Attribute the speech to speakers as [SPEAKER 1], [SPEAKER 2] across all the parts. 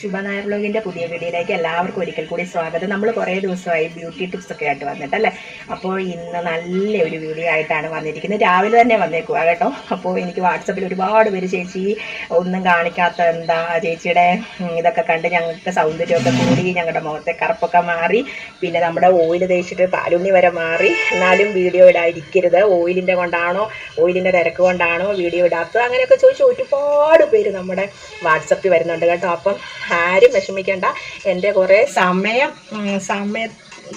[SPEAKER 1] ശുഭനായർ ബ്ലോഗിന്റെ പുതിയ വീഡിയോയിലേക്ക് എല്ലാവർക്കും ഒരിക്കൽ കൂടി സ്വാഗതം. നമ്മൾ കുറേ ദിവസമായി ബ്യൂട്ടി ടിപ്സ് ഒക്കെ ആയിട്ട് വന്നിട്ടല്ലേ? അപ്പോൾ ഇന്ന് നല്ലൊരു വീഡിയോ ആയിട്ടാണ് വന്നിരിക്കുന്നത്. രാവിലെ തന്നെ വന്നേക്കുക കേട്ടോ. അപ്പോൾ എനിക്ക് വാട്സപ്പിൽ ഒരുപാട് പേര് ചേച്ചി ഒന്നും കാണിക്കാത്ത എന്താ ചേച്ചിയുടെ ഇതൊക്കെ കണ്ട് ഞങ്ങൾക്ക് സൗന്ദര്യമൊക്കെ കൂടി ഞങ്ങളുടെ മുഖത്തെ കറുപ്പൊക്കെ മാറി പിന്നെ നമ്മുടെ ഓയിൽ തേച്ചിട്ട് പാലുണ്ണി വരെ മാറി. എന്നാലും വീഡിയോ ഇടാതിരിക്കരുത്. ഓയിലിന്റെ കൊണ്ടാണോ ഓയിലിന്റെ തിരക്ക് കൊണ്ടാണോ വീഡിയോ ഇടാത്തത്? അങ്ങനെയൊക്കെ ചോദിച്ചു ഒരുപാട് പേര് നമ്മുടെ വാട്സപ്പിൽ വരുന്നുണ്ട് കേട്ടോ. അപ്പം ആരും വിഷമിക്കേണ്ട. എന്റെ കുറേ സമയം സമയ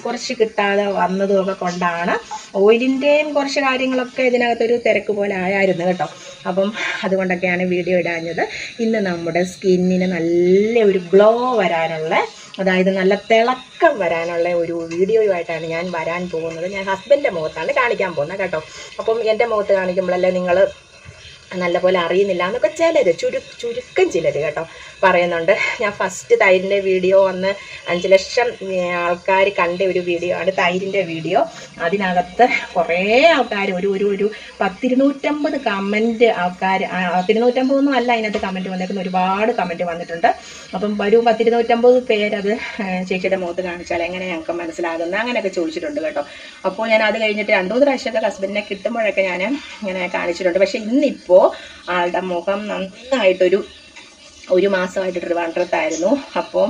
[SPEAKER 1] കുറച്ച് കിട്ടാതെ വന്നതുമൊക്കെ കൊണ്ടാണ് ഓയിലിന്റെയും കുറച്ച് കാര്യങ്ങളൊക്കെ ഇതിനകത്തൊരു തിരക്ക് പോലെ ആയായിരുന്നു കേട്ടോ. അപ്പം അതുകൊണ്ടൊക്കെയാണ് വീഡിയോ ഇടാഞ്ഞത്. ഇന്ന് നമ്മുടെ സ്കിന്നിന് നല്ല ഒരു ഗ്ലോ വരാനുള്ള അതായത് നല്ല തിളക്കം വരാനുള്ള ഒരു വീഡിയോയുമായിട്ടാണ് ഞാൻ വരാൻ പോകുന്നത്. ഞാൻ ഹസ്ബൻഡിന്റെ മുഖത്താണ് കാണിക്കാൻ പോകുന്നത് കേട്ടോ. അപ്പം എന്റെ മുഖത്ത് കാണിക്കുമ്പോഴല്ലേ നിങ്ങൾ നല്ലപോലെ അറിയുന്നില്ല എന്നൊക്കെ ചിലർ ചുരു ചുരുക്കം ചിലർ കേട്ടോ പറയുന്നുണ്ട്. ഞാൻ ഫസ്റ്റ് തൈരിന്റെ വീഡിയോ വന്ന് അഞ്ച് ലക്ഷം ആൾക്കാർ കണ്ട ഒരു വീഡിയോ ആണ് തൈരിന്റെ വീഡിയോ. അതിനകത്ത് കുറേ ആൾക്കാർ ഒരു ഒരു ഒരു പത്തിരുന്നൂറ്റമ്പത് കമന്റ് ആൾക്കാർ പത്തിരുന്നൂറ്റമ്പതൊന്നും അല്ല അതിനകത്ത് കമന്റ് വന്നേക്കുന്ന ഒരുപാട് കമന്റ് വന്നിട്ടുണ്ട്. അപ്പം ഒരു പത്തിരുന്നൂറ്റമ്പത് പേരത് ചേച്ചിയുടെ മുഖത്ത് കാണിച്ചാൽ എങ്ങനെ ഞങ്ങൾക്ക് മനസ്സിലാകുന്നത് അങ്ങനെയൊക്കെ ചോദിച്ചിട്ടുണ്ട് കേട്ടോ. അപ്പോൾ ഞാൻ അത് കഴിഞ്ഞിട്ട് രണ്ടു മൂന്ന് പ്രാവശ്യമൊക്കെ ഹസ്ബൻഡിനെ കിട്ടുമ്പോഴൊക്കെ ഞാൻ ഇങ്ങനെ കാണിച്ചിട്ടുണ്ട്. പക്ഷേ ഇന്നിപ്പോൾ ആളുടെ മുഖം നന്നായിട്ടൊരു ഒരു മാസമായിട്ട് ട്രിവാൻഡ്രത്തായിരുന്നു അപ്പോൾ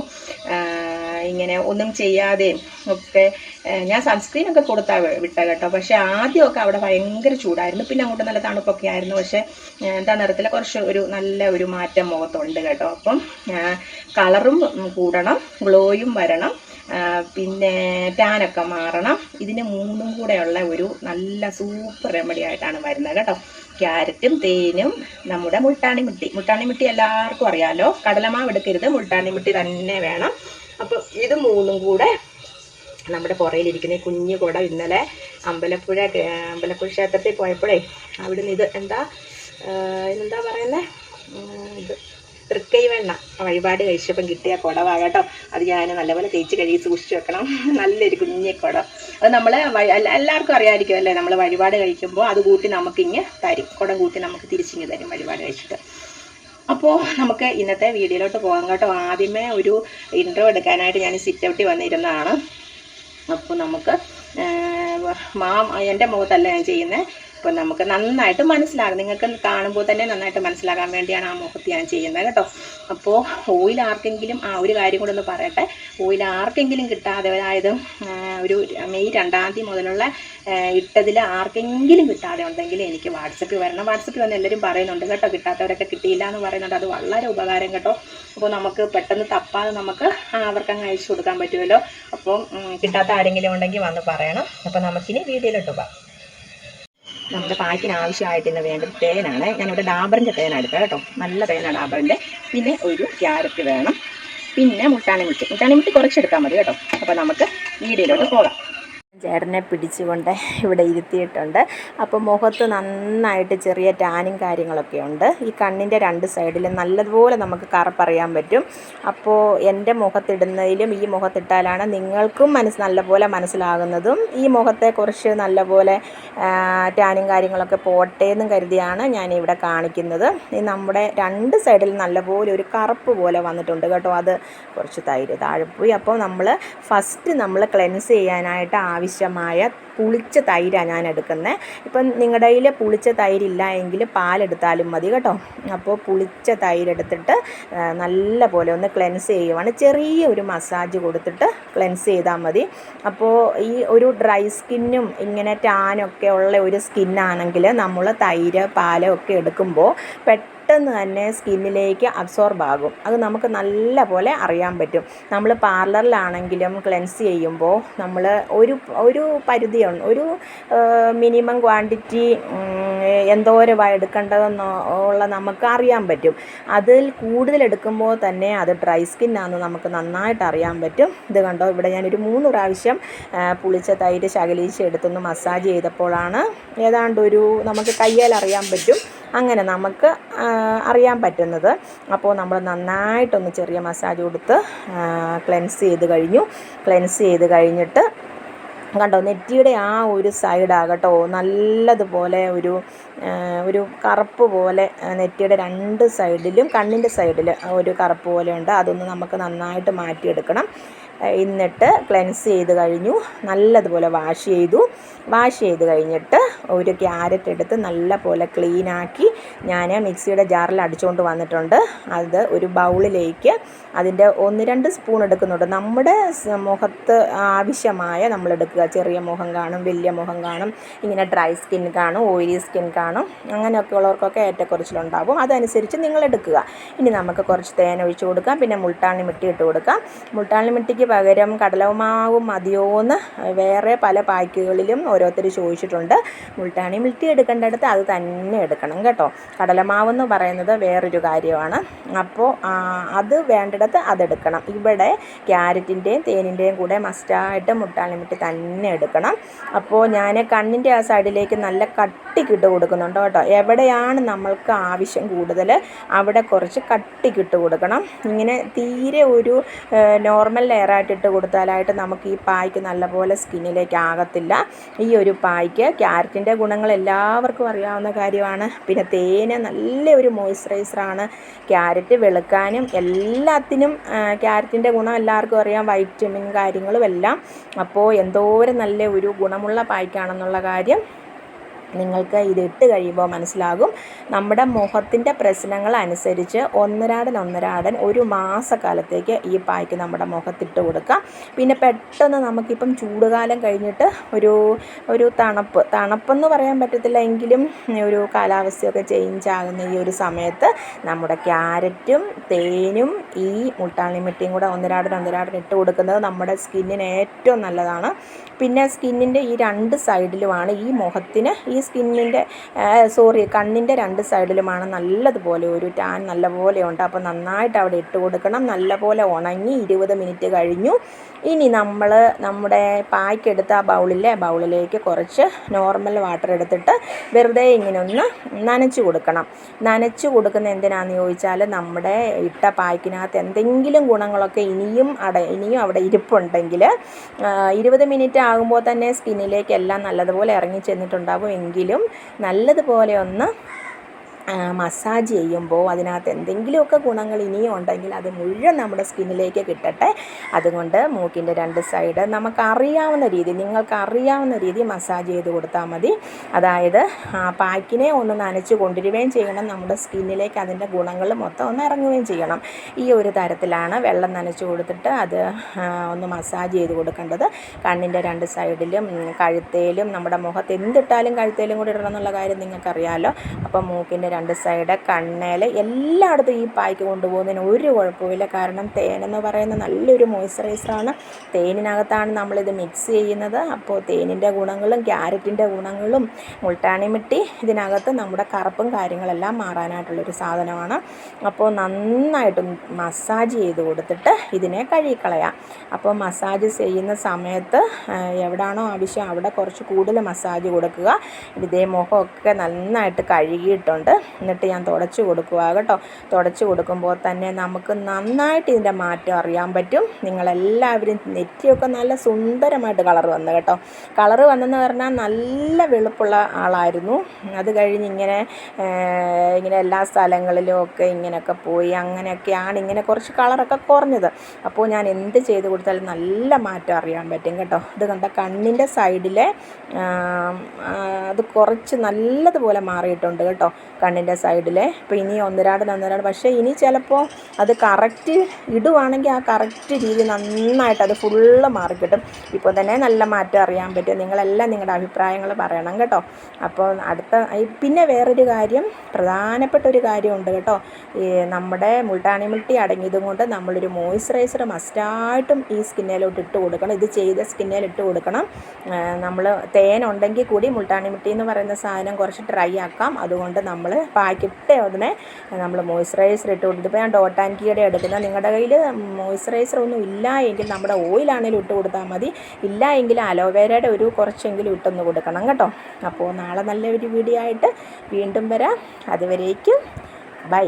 [SPEAKER 1] ഇങ്ങനെ ഒന്നും ചെയ്യാതെയും ഒക്കെ ഞാൻ സൺസ്ക്രീൻ ഒക്കെ കൊടുത്താ വി- വിട്ട കേട്ടോ. പക്ഷേ ആദ്യമൊക്കെ അവിടെ ഭയങ്കര ചൂടായിരുന്നു. പിന്നെ അങ്ങോട്ട് നല്ല തണുപ്പൊക്കെ ആയിരുന്നു. പക്ഷേ എന്താ നിറത്തിൽ കുറച്ച് ഒരു നല്ല ഒരു മാറ്റം മുഖത്തുണ്ട് കേട്ടോ. അപ്പം കളറും കൂടണം ഗ്ലോയും വരണം പിന്നെ ടാനൊക്കെ മാറണം. ഇതിന് മൂന്നും കൂടെയുള്ള ഒരു നല്ല സൂപ്പർ റെമഡി ആയിട്ടാണ് വരുന്നത് കേട്ടോ. ക്യാരറ്റും തേനും നമ്മുടെ മുൾട്ടാണിമിട്ടി. മുൾട്ടാണിമിട്ടി എല്ലാവർക്കും അറിയാലോ. കടലമാവ് എടുക്കരുത്. മുൾട്ടാണിമിട്ടി തന്നെ വേണം. അപ്പോൾ ഇത് മൂന്നും കൂടെ നമ്മുടെ പുറയിലിരിക്കുന്ന കുഞ്ഞു കുട ഇന്നലെ അമ്പലപ്പുഴ അമ്പലപ്പുഴ ക്ഷേത്രത്തിൽ പോയപ്പോഴേ അവിടുന്ന് ഇത് എന്താ ഇതെന്താ പറയുന്നത് ഇത് തൃക്കൈ വെണ്ണ. വഴിപാട് കഴിച്ചപ്പം കിട്ടിയ കുടവാ കേട്ടോ അത് ഞാൻ നല്ലപോലെ തേച്ച് കഴുകി സൂക്ഷിച്ച് വെക്കണം. നല്ലൊരു കുഞ്ഞ കുടം. അത് നമ്മൾ എല്ലാവർക്കും അറിയാമായിരിക്കും അല്ലേ? നമ്മൾ വഴിപാട് കഴിക്കുമ്പോൾ അത് കൂട്ടി നമുക്കിങ്ങ് തരും. കുടം കൂട്ടി നമുക്ക് തിരിച്ചിങ്ങ് തരും വഴിപാട് കഴിച്ചിട്ട്. അപ്പോൾ നമുക്ക് ഇന്നത്തെ വീഡിയോയിലോട്ട് പോകാം കേട്ടോ. ആദ്യമേ ഒരു ഇന്റർവ്യൂ എടുക്കാനായിട്ട് ഞാൻ സിറ്റ് ഔട്ടിൽ വന്നിരുന്നതാണ്. അപ്പോൾ നമുക്ക് മാം എന്റെ മുഖത്തല്ല ഞാൻ ചെയ്യുന്നത് അപ്പോൾ നമുക്ക് നന്നായിട്ട് മനസ്സിലാകും. നിങ്ങൾക്ക് കാണുമ്പോൾ തന്നെ നന്നായിട്ട് മനസ്സിലാകാൻ വേണ്ടിയാണ് ആ മുഖത്ത് ഞാൻ ചെയ്യുന്നത് കേട്ടോ. അപ്പോൾ ഓയിൽ ആർക്കെങ്കിലും ആ ഒരു കാര്യം കൂടെ ഒന്ന് പറയട്ടെ. ഓയിൽ ആർക്കെങ്കിലും കിട്ടാതെ അതായത് ഒരു മെയ് രണ്ടാം തീയതി മുതലുള്ള ഇട്ടതിൽ ആർക്കെങ്കിലും കിട്ടാതെ ഉണ്ടെങ്കിൽ എനിക്ക് വാട്സപ്പിൽ വരണം. വാട്സപ്പിൽ വന്ന് എല്ലാവരും പറയുന്നുണ്ട് കേട്ടോ കിട്ടാത്തവരൊക്കെ കിട്ടിയില്ല എന്ന് പറയുന്നുണ്ട്. അത് വളരെ ഉപകാരം കേട്ടോ. അപ്പോൾ നമുക്ക് പെട്ടെന്ന് തപ്പാതെ നമുക്ക് അവർക്കങ്ങ് അയച്ചു കൊടുക്കാൻ പറ്റുമല്ലോ. അപ്പോൾ കിട്ടാത്ത ആരെങ്കിലും ഉണ്ടെങ്കിൽ വന്ന് പറയണം. അപ്പോൾ നമുക്കിനി വീഡിയോയിലോട്ട് പോകാം. നമ്മുടെ പാക്കിന് ആവശ്യമായിട്ടുള്ള വേണ്ട തേനാണ്. ഞാനിവിടെ ഡാബറിന്റെ തേനാണ് എടുത്തത് കേട്ടോ. നല്ല തേനാണ് ഡാബറിന്റെ പിന്നെ ഒരു ക്യാരറ്റ് വേണം. പിന്നെ മുട്ടാണി മുട്ടി മുട്ടാണി മുട്ടി കുറച്ചെടുത്താൽ മതി കേട്ടോ. അപ്പോൾ നമുക്ക് വീഡിയോയിലോട്ട് പോകാം. ചേട്ടനെ പിടിച്ചുകൊണ്ട് ഇവിടെ ഇരുത്തിയിട്ടുണ്ട്. അപ്പോൾ മുഖത്ത് നന്നായിട്ട് ചെറിയ ടാനും കാര്യങ്ങളൊക്കെ ഉണ്ട്. ഈ കണ്ണിന്റെ രണ്ട് സൈഡിലും നല്ലതുപോലെ നമുക്ക് കറപ്പറിയാൻ പറ്റും. അപ്പോൾ എന്റെ മുഖത്തിടുന്നതിലും ഈ മുഖത്തിട്ടാലാണ് നിങ്ങൾക്കും മനസ്സ് നല്ലപോലെ മനസ്സിലാകുന്നതും. ഈ മുഖത്തെ കുറച്ച് നല്ലപോലെ ടാനും കാര്യങ്ങളൊക്കെ പോട്ടെ എന്നും കരുതിയാണ് ഞാനിവിടെ കാണിക്കുന്നത്. ഈ നമ്മുടെ രണ്ട് സൈഡിൽ നല്ലപോലെ ഒരു കറുപ്പ് പോലെ വന്നിട്ടുണ്ട് കേട്ടോ. അത് കുറച്ച് തൈര് താഴെ പോയി. അപ്പോൾ നമ്മൾ ഫസ്റ്റ് നമ്മൾ ക്ലെൻസ് ചെയ്യാനായിട്ട് ആവശ്യമായ പുളിച്ച തൈരാണ് ഞാൻ എടുക്കുന്നത് ഇപ്പം നിങ്ങളുടെ കയ്യിൽ പുളിച്ച തൈരില്ല എങ്കിൽ പാലെടുത്താലും മതി കേട്ടോ. അപ്പോൾ പുളിച്ച തൈരെടുത്തിട്ട് നല്ല പോലെ ഒന്ന് ക്ലെൻസ് ചെയ്യുവാണ്. ചെറിയ ഒരു മസാജ് കൊടുത്തിട്ട് ക്ലെൻസ് ചെയ്താൽ മതി. അപ്പോൾ ഈ ഒരു ഡ്രൈ സ്കിന്നും ഇങ്ങനെ ടാനൊക്കെ ഉള്ള ഒരു സ്കിന്നാണെങ്കിൽ നമ്മൾ തൈര് പാലൊക്കെ എടുക്കുമ്പോൾ പെട്ടെന്ന് തന്നെ സ്കിന്നിലേക്ക് അബ്സോർബ് ആകും. അത് നമുക്ക് നല്ല പോലെ അറിയാൻ പറ്റും. നമ്മൾ പാർലറിലാണെങ്കിലും ക്ലെൻസ് ചെയ്യുമ്പോൾ നമ്മൾ ഒരു ഒരു പരിധിയുണ്ട് ഒരു മിനിമം ക്വാണ്ടിറ്റി എന്തോരമാണ് എടുക്കേണ്ടതെന്നോ ഉള്ള നമുക്ക് അറിയാൻ പറ്റും. അതിൽ കൂടുതൽ എടുക്കുമ്പോൾ തന്നെ അത് ഡ്രൈ സ്കിന്നാണെന്ന് നമുക്ക് നന്നായിട്ട് അറിയാൻ പറ്റും. ഇത് കണ്ടോ? ഇവിടെ ഞാനൊരു മൂന്ന് പ്രാവശ്യം പുളിച്ച തൈര് ശകലീച്ച് എടുത്തൊന്ന് മസാജ് ചെയ്തപ്പോഴാണ് ഏതാണ്ട് ഒരു നമുക്ക് കയ്യാൽ അറിയാൻ പറ്റും. അങ്ങനെ നമുക്ക് അറിയാൻ പറ്റുന്നത്. അപ്പോൾ നമ്മൾ നന്നായിട്ടൊന്ന് ചെറിയ മസാജ് കൊടുത്ത് ക്ലെൻസ് ചെയ്ത് കഴിഞ്ഞു. ക്ലെൻസ് ചെയ്ത് കഴിഞ്ഞിട്ട് കണ്ടോ നെറ്റിയുടെ ആ ഒരു സൈഡാകട്ടോ നല്ലതുപോലെ ഒരു ഒരു കറുപ്പ് പോലെ നെറ്റിയുടെ രണ്ട് സൈഡിലും കണ്ണിന്റെ സൈഡിൽ ഒരു കറുപ്പ് പോലെ ഉണ്ട്. അതൊന്ന് നമുക്ക് നന്നായിട്ട് മാറ്റിയെടുക്കണം. എന്നിട്ട് ക്ലെൻസ് ചെയ്ത് കഴിഞ്ഞു. നല്ലതുപോലെ വാഷ് ചെയ്തു. വാഷ് ചെയ്ത് കഴിഞ്ഞിട്ട് ഒരു ക്യാരറ്റ് എടുത്ത് നല്ല പോലെ ക്ലീനാക്കി ഞാൻ മിക്സിയുടെ ജാറിൽ അടിച്ചുകൊണ്ട് വന്നിട്ടുണ്ട്. അത് ഒരു ബൗളിലേക്ക് അതിന്റെ ഒന്ന് രണ്ട് സ്പൂൺ എടുക്കുന്നുണ്ട്. നമ്മുടെ മുഖത്ത് ആവശ്യമായ നമ്മൾ എടുക്കുക. ചെറിയ മുഖം കാണും വലിയ മുഖം കാണും. ഇങ്ങനെ ഡ്രൈ സ്കിൻ കാണും ഓയിലി സ്കിൻ കാണും. അങ്ങനെയൊക്കെ ഉള്ളവർക്കൊക്കെ ഏറ്റക്കുറച്ചിലുണ്ടാവും. അതനുസരിച്ച് നിങ്ങൾ എടുക്കുക ഇനി നമുക്ക് കുറച്ച് തേൻ ഒഴിച്ച് കൊടുക്കാം. പിന്നെ മുൾട്ടാണി മിട്ടി ഇട്ട് കൊടുക്കാം. മുൾട്ടാണി മിട്ടിക്ക് പകരം കടലമാവും മതിയോന്ന് വേറെ പല പായ്ക്കുകളിലും ഓരോരുത്തർ ചോദിച്ചിട്ടുണ്ട്. മുൾട്ടാണി മിട്ടി എടുക്കേണ്ടടുത്ത് അത് തന്നെ എടുക്കണം കേട്ടോ. കടലമാവെന്ന് പറയുന്നത് വേറൊരു കാര്യമാണ്. അപ്പോൾ അത് വേണ്ടിടത്ത് അതെടുക്കണം. ഇവിടെ ക്യാരറ്റിന്റെയും തേനിന്റെയും കൂടെ മസ്റ്റായിട്ട് മുട്ടാണി മിട്ടി തന്നെ എടുക്കണം. അപ്പോൾ ഞാൻ കണ്ണിന്റെ ആ സൈഡിലേക്ക് നല്ല കട്ടിക്കിട്ട് കൊടുക്കുന്നുണ്ട് കേട്ടോ. എവിടെയാണ് നമ്മൾക്ക് ആവശ്യം കൂടുതൽ? അവിടെ കുറച്ച് കട്ടിക്കിട്ട് കൊടുക്കണം. ഇങ്ങനെ തീരെ ഒരു നോർമൽ ലെയറായിട്ട് ഇട്ട് കൊടുത്താലായിട്ട് നമുക്ക് ഈ പായ്ക്ക് നല്ലപോലെ സ്കിന്നിലേക്ക് ആകത്തില്ല. ഈ ഒരു പായ്ക്ക് ക്യാരറ്റിന്റെ ഗുണങ്ങൾ എല്ലാവർക്കും അറിയാവുന്ന കാര്യമാണ്. പിന്നെ തേന് നല്ല ഒരു മോയ്സ്ചറൈസറാണ് ക്യാരറ്റ് വെളുക്കാനും എല്ലാത്തിനും ക്യാരറ്റിന്റെ ഗുണം എല്ലാവർക്കും അറിയാം. വൈറ്റമിൻ കാര്യങ്ങളും എല്ലാം. അപ്പോൾ എന്തോരം നല്ല ഒരു ഗുണമുള്ള പായ്ക്കാണെന്നുള്ള കാര്യം നിങ്ങൾക്ക് ഇത് ഇട്ട് കഴിയുമ്പോൾ മനസ്സിലാകും. നമ്മുടെ മുഖത്തിന്റെ പ്രശ്നങ്ങൾ അനുസരിച്ച് ഒന്നരാടൻ ഒന്നരാടൻ ഒരു മാസക്കാലത്തേക്ക് ഈ പായ്ക്ക് നമ്മുടെ മുഖത്തിട്ട് കൊടുക്കാം. പിന്നെ പെട്ടെന്ന് നമുക്കിപ്പം ചൂടുകാലം കഴിഞ്ഞിട്ട് ഒരു ഒരു തണുപ്പ്. തണുപ്പെന്ന് പറയാൻ പറ്റത്തില്ല എങ്കിലും ഒരു കാലാവസ്ഥയൊക്കെ ചേഞ്ച് ആകുന്ന ഈ ഒരു സമയത്ത് നമ്മുടെ ക്യാരറ്റും തേനും ഈ മുട്ടാളിമിട്ടിയും കൂടെ ഒന്നരാടൻ ഒന്നരാടൻ ഇട്ട് കൊടുക്കുന്നത് നമ്മുടെ സ്കിന്നിന് ഏറ്റവും നല്ലതാണ്. പിന്നെ സ്കിന്നിന്റെ ഈ രണ്ട് സൈഡിലുമാണ് ഈ മുഖത്തിന് ഈ സ്കിന്നിന്റെ സോറി കണ്ണിന്റെ രണ്ട് സൈഡിലുമാണ് നല്ലതുപോലെ ഒരു ടാൻ നല്ലപോലെ ഉണ്ട്. അപ്പോൾ നന്നായിട്ട് അവിടെ ഇട്ട് കൊടുക്കണം. നല്ലപോലെ ഉണങ്ങി ഇരുപത് മിനിറ്റ് കഴിഞ്ഞു. ഇനി നമ്മൾ നമ്മുടെ പായ്ക്കെടുത്ത ആ ബൗളിലെ ബൗളിലേക്ക് കുറച്ച് നോർമൽ വാട്ടർ എടുത്തിട്ട് വെറുതെ ഇങ്ങനെ ഒന്ന് നനച്ച് കൊടുക്കണം. നനച്ച് കൊടുക്കുന്ന എന്തിനാണെന്ന് ചോദിച്ചാൽ നമ്മുടെ ഇട്ട പായ്ക്കിനകത്ത് എന്തെങ്കിലും ഗുണങ്ങളൊക്കെ ഇനിയും അട ഇനിയും അവിടെ ഇരിപ്പുണ്ടെങ്കിൽ ഇരുപത് മിനിറ്റ് ആകുമ്പോൾ തന്നെ സ്കിന്നിലേക്കെല്ലാം നല്ലതുപോലെ ഇറങ്ങി ചെന്നിട്ടുണ്ടാകും എങ്കിലും നല്ലതുപോലെ ഒന്ന് മസാജ് ചെയ്യുമ്പോൾ അതിനകത്ത് എന്തെങ്കിലുമൊക്കെ ഗുണങ്ങൾ ഇനിയും ഉണ്ടെങ്കിൽ അത് മുഴുവൻ നമ്മുടെ സ്കിന്നിലേക്ക് കിട്ടട്ടെ. അതുകൊണ്ട് മൂക്കിന്റെ രണ്ട് സൈഡ് നമുക്കറിയാവുന്ന രീതി നിങ്ങൾക്ക് അറിയാവുന്ന രീതി മസാജ് ചെയ്ത് കൊടുത്താൽ മതി. അതായത് പാക്കിനെ ഒന്ന് നനച്ച് കൊണ്ടുവരികയും ചെയ്യണം. നമ്മുടെ സ്കിന്നിലേക്ക് അതിന്റെ ഗുണങ്ങൾ മൊത്തം ഒന്ന് ഇറങ്ങുകയും ചെയ്യണം. ഈ ഒരു തരത്തിലാണ് വെള്ളം നനച്ച് കൊടുത്തിട്ട് അത് ഒന്ന് മസാജ് ചെയ്ത് കൊടുക്കേണ്ടത്. കണ്ണിന്റെ രണ്ട് സൈഡിലും കഴുത്തേലും നമ്മുടെ മുഖത്ത് എന്തിട്ടാലും കഴുത്തേലും കൂടി ഇടണം എന്നുള്ള കാര്യം നിങ്ങൾക്കറിയാമല്ലോ അപ്പോൾ മൂക്കിന്റെ രണ്ട് സൈഡ് കണ്ണേൽ എല്ലായിടത്തും ഈ പായ്ക്ക് കൊണ്ടുപോകുന്നതിന് ഒരു കുഴപ്പമില്ല കാരണം തേനെന്ന് പറയുന്ന നല്ലൊരു മോയ്സ്ചറൈസറാണ് തേനിനകത്താണ് നമ്മളിത് മിക്സ് ചെയ്യുന്നത്. അപ്പോൾ തേനിന്റെ ഗുണങ്ങളും ക്യാരറ്റിന്റെ ഗുണങ്ങളും മുൾട്ടാണി മിട്ടി ഇതിനകത്ത് നമ്മുടെ കറുപ്പും കാര്യങ്ങളെല്ലാം മാറാനായിട്ടുള്ളൊരു സാധനമാണ്. അപ്പോൾ നന്നായിട്ട് മസാജ് ചെയ്ത് കൊടുത്തിട്ട് ഇതിനെ കഴുകിക്കളയാം. അപ്പോൾ മസാജ് ചെയ്യുന്ന സമയത്ത് എവിടാണോ ആവശ്യം അവിടെ കുറച്ച് കൂടുതൽ മസാജ് കൊടുക്കുക. ഇതേ മുഖമൊക്കെ നന്നായിട്ട് കഴുകിയിട്ടുണ്ട്. എന്നിട്ട് ഞാൻ തുടച്ചു കൊടുക്കുക കേട്ടോ. തുടച്ച് കൊടുക്കുമ്പോൾ തന്നെ നമുക്ക് നന്നായിട്ട് ഇതിന്റെ മാറ്റം അറിയാൻ പറ്റും. നിങ്ങളെല്ലാവരും നെറ്റിയൊക്കെ നല്ല സുന്ദരമായിട്ട് കളർ വന്നു കേട്ടോ. കളർ വന്നെന്ന് പറഞ്ഞാൽ നല്ല വെളുപ്പുള്ള ആളായിരുന്നു. അത് കഴിഞ്ഞ് ഇങ്ങനെ ഇങ്ങനെ എല്ലാ സ്ഥലങ്ങളിലും ഒക്കെ ഇങ്ങനെയൊക്കെ പോയി അങ്ങനെയൊക്കെയാണ് ഇങ്ങനെ കുറച്ച് കളറൊക്കെ കുറഞ്ഞത്. അപ്പോൾ ഞാൻ എന്ത് ചെയ്ത് കൊടുത്താലും നല്ല മാറ്റം അറിയാൻ പറ്റും കേട്ടോ. ഇത് കണ്ട കണ്ണിന്റെ സൈഡിലെ അത് കുറച്ച് നല്ലതുപോലെ മാറിയിട്ടുണ്ട് കേട്ടോ. കണ്ണിന്റെ സൈഡിലെ അപ്പോൾ ഇനി ഒന്നരാട് ഒന്നരാട് പക്ഷേ ഇനി ചിലപ്പോൾ അത് കറക്റ്റ് ഇടുവാണെങ്കിൽ ആ കറക്റ്റ് രീതി നന്നായിട്ട് അത് ഫുള്ള് മാറി കിട്ടും. ഇപ്പോൾ തന്നെ നല്ല മാറ്റം അറിയാൻ പറ്റും. നിങ്ങളെല്ലാം നിങ്ങളുടെ അഭിപ്രായങ്ങൾ പറയണം കേട്ടോ. അപ്പോൾ അടുത്ത പിന്നെ വേറൊരു കാര്യം പ്രധാനപ്പെട്ട ഒരു കാര്യമുണ്ട് കേട്ടോ. ഈ നമ്മുടെ മുൾട്ടാണി മുൾട്ടി അടങ്ങിയതും കൊണ്ട് നമ്മളൊരു മോയ്സ്ചറൈസർ മസ്റ്റായിട്ടും ഈ സ്കിന്നിലോട്ട് ഇട്ട് കൊടുക്കണം. ഇത് ചെയ്ത സ്കിന്നിൽ ഇട്ട് കൊടുക്കണം. നമ്മൾ തേൻ ഉണ്ടെങ്കിൽ കൂടി മുൾട്ടാണി മുട്ടി എന്ന് പറയുന്ന സാധനം കുറച്ച് ഡ്രൈ ആക്കാം. അതുകൊണ്ട് നമ്മൾ പാക്കിട്ട ഉടനെ നമ്മൾ മോയ്സ്ചറൈസർ ഇട്ട് കൊടുത്തു ഇപ്പോൾ ഞാൻ ഡോട്ട് ആൻഡ് കീയുടെ എടുക്കുന്നത് നിങ്ങളുടെ കയ്യിൽ മോയ്സ്ചറൈസർ ഒന്നും ഇല്ല എങ്കിൽ നമ്മുടെ ഓയിലാണെങ്കിലും ഇട്ട് കൊടുത്താൽ മതി. ഇല്ല എങ്കിൽ അലോവേരയുടെ ഒരു കുറച്ചെങ്കിലും ഇട്ടൊന്ന് കൊടുക്കണം കേട്ടോ. അപ്പോൾ നാളെ നല്ലൊരു വീഡിയോ ആയിട്ട് വീണ്ടും വരാം. അതുവരേക്കും ബൈ.